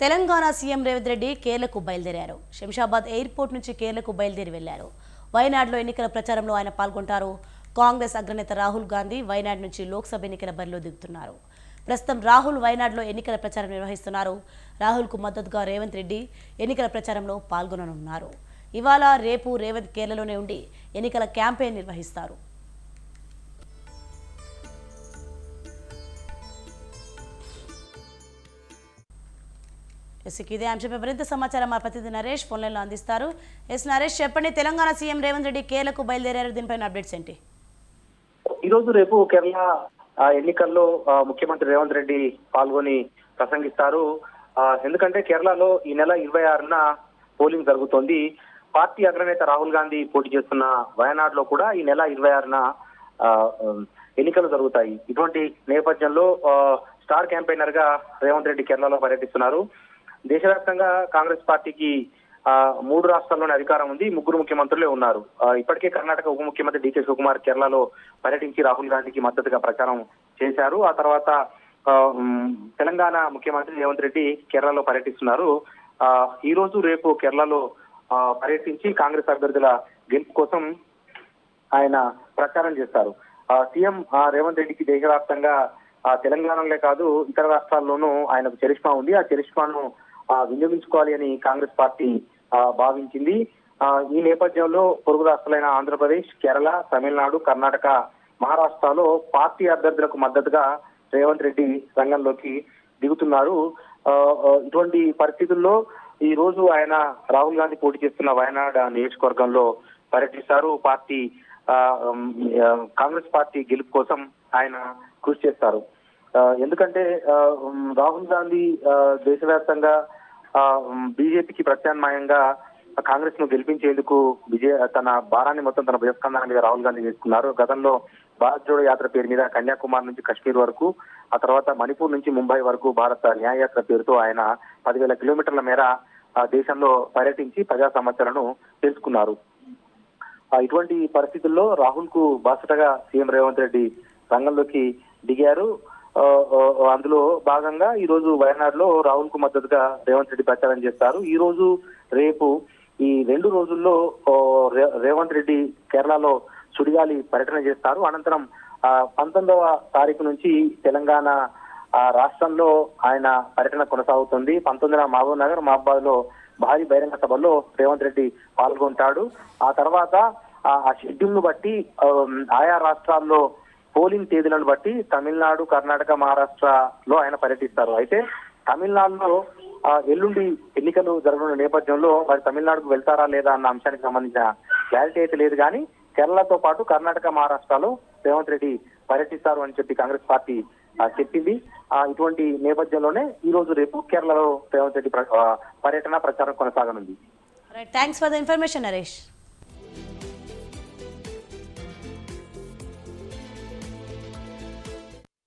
Telangana CM Revanth Reddy కేరళకు బయలుదేరారు. Shamshabad airport నుంచి కేరళకు బయలుదేరి వెళ్ళారు. వయనాడులో ఎన్నికల ప్రచారంలో ఆయన పాల్గొంటారు. కాంగ్రెస్ అగ్రనేత రాహుల్ గాంధీ వయనాడు నుంచి లోక్సభ ఎన్నికల బరిలో దిగుతున్నారు. ప్రస్తుతం రాహుల్ వయనాడులో ఎన్నికల ప్రచారం నిర్వహిస్తున్నారు. రాహుల్కు మద్దతుగా రేవంత్ రెడ్డి ఎన్నికల ప్రచారంలో పాల్గొననున్నారు. ఇవాళ రేపు రేవంత్ కేరళలోనే ఉండి ఎన్నికల క్యాంపెయిన్ నిర్వహిస్తారు. ఎస్ ఇక ఇదే అంశంపై మరింత సమాచారం మా ప్రతినిధి నరేష్ ఫోన్ అందిస్తారు. ఎస్ నరేష్ చెప్పండి తెలంగాణ సీఎం రేవంత్ రెడ్డి కేరళకు బయలుదేరారు. దీనిపైన అప్డేట్స్ ఏంటి? ఈ రేపు కేరళ ఎన్నికల్లో ముఖ్యమంత్రి రేవంత్ రెడ్డి పాల్గొని ప్రసంగిస్తారు. ఎందుకంటే కేరళలో ఈ నెల ఇరవై ఆరున పోలింగ్ జరుగుతోంది. పార్టీ అగ్రనేత రాహుల్ గాంధీ పోటీ చేస్తున్న వయనాడులో కూడా ఈ నెల ఇరవై ఆరున ఎన్నికలు జరుగుతాయి. ఇటువంటి నేపథ్యంలో స్టార్ క్యాంపెయినర్గా రేవంత్ రెడ్డి కేరళలో పర్యటిస్తున్నారు. దేశవ్యాప్తంగా కాంగ్రెస్ పార్టీకి ఆ, మూడు రాష్ట్రాల్లోనే అధికారం ఉంది. ముగ్గురు ముఖ్యమంత్రులే ఉన్నారు. ఇప్పటికే కర్ణాటక ఉప ముఖ్యమంత్రి డికే శివకుమార్ కేరళలో పర్యటించి రాహుల్ గాంధీకి మద్దతుగా ప్రచారం చేశారు. ఆ తర్వాత ఆ, తెలంగాణ ముఖ్యమంత్రి రేవంత్ రెడ్డి కేరళలో పర్యటిస్తున్నారు. ఆ, ఈ రోజు రేపు కేరళలో పర్యటించి కాంగ్రెస్ అభ్యర్థుల గెలుపు కోసం ఆయన ప్రచారం చేస్తారు. ఆ, సీఎం ఆ, రేవంత్ రెడ్డికి దేశవ్యాప్తంగా ఆ, తెలంగాణలో కాదు ఇతర రాష్ట్రాల్లోనూ ఆయనకు చరిష్మా ఉంది. ఆ చరిష్మాను వినియోగించుకోవాలి అని కాంగ్రెస్ పార్టీ ఆ, భావించింది. ఆ, ఈ నేపథ్యంలో పొరుగు రాష్ట్రాలైన ఆంధ్రప్రదేశ్ కేరళ తమిళనాడు కర్ణాటక మహారాష్ట్రలో పార్టీ అభ్యర్థులకు మద్దతుగా రేవంత్ రెడ్డి రంగంలోకి దిగుతున్నారు. ఆ, ఇటువంటి పరిస్థితుల్లో ఈ రోజు ఆయన రాహుల్ గాంధీ పోటీ చేస్తున్న వయనాడ్ నియోజకవర్గంలో పర్యటిస్తారు. పార్టీ కాంగ్రెస్ పార్టీ గెలుపు కోసం ఆయన కృషి చేస్తారు. ఆ, ఎందుకంటే ఆ, రాహుల్ గాంధీ ఆ, దేశవ్యాప్తంగా బీజేపీకి ప్రత్యామ్నాయంగా కాంగ్రెస్ను గెలిపించేందుకు విజయ తన భారాన్ని మొత్తం తన భుజస్కంధాల మీద రాహుల్ గాంధీ వేసుకున్నారు గతంలో భారత్ జోడో యాత్ర పేరు మీద కన్యాకుమారి నుంచి కశ్మీర్ వరకు ఆ తర్వాత మణిపూర్ నుంచి ముంబై వరకు భారత న్యాయయాత్ర పేరుతో ఆయన పదివేల కిలోమీటర్ల మేర ఆ, దేశంలో పర్యటించి ప్రజా సమస్యలను తెలుసుకున్నారు. ఇటువంటి పరిస్థితుల్లో రాహుల్కు బాసటగా సీఎం రేవంత్ రెడ్డి రంగంలోకి దిగారు. అందులో భాగంగా ఈ రోజు వయనాడులో రాహుల్కు మద్దతుగా రేవంత్ రెడ్డి ప్రచారం చేస్తారు. ఈ రోజు రేపు ఈ రెండు రోజుల్లో రేవంత్ రెడ్డి కేరళలో సుడిగాలి పర్యటన చేస్తారు. అనంతరం ఆ, పంతొమ్మిదవ తారీఖు నుంచి తెలంగాణ ఆ రాష్ట్రంలో ఆయన పర్యటన కొనసాగుతుంది. పంతొమ్మిదిన మహబూబ్ నగర్ మహబాద్లో భారీ బహిరంగ సభలో రేవంత్ రెడ్డి పాల్గొంటాడు. ఆ తర్వాత ఆ షెడ్యూల్ను బట్టి ఆయా రాష్ట్రాల్లో పోలింగ్ తేదీలను బట్టి తమిళనాడు కర్ణాటక మహారాష్ట్రలో ఆయన పర్యటిస్తారు. అయితే తమిళనాడులో ఎల్లుండి ఎన్నికలు జరగనున్న నేపథ్యంలో మరి తమిళనాడుకు వెళ్తారా లేదా అన్న అంశానికి సంబంధించిన క్లారిటీ అయితే లేదు. కానీ కేరళతో పాటు కర్ణాటక మహారాష్ట్రలో రేవంత్ రెడ్డి పర్యటిస్తారు అని చెప్పి కాంగ్రెస్ పార్టీ చెప్పింది. ఆ, ఇటువంటి నేపథ్యంలోనే ఈ రోజు రేపు కేరళలో రేవంత్ రెడ్డి పర్యటన ప్రచారం కొనసాగనుంది. Thanks for the information Naresh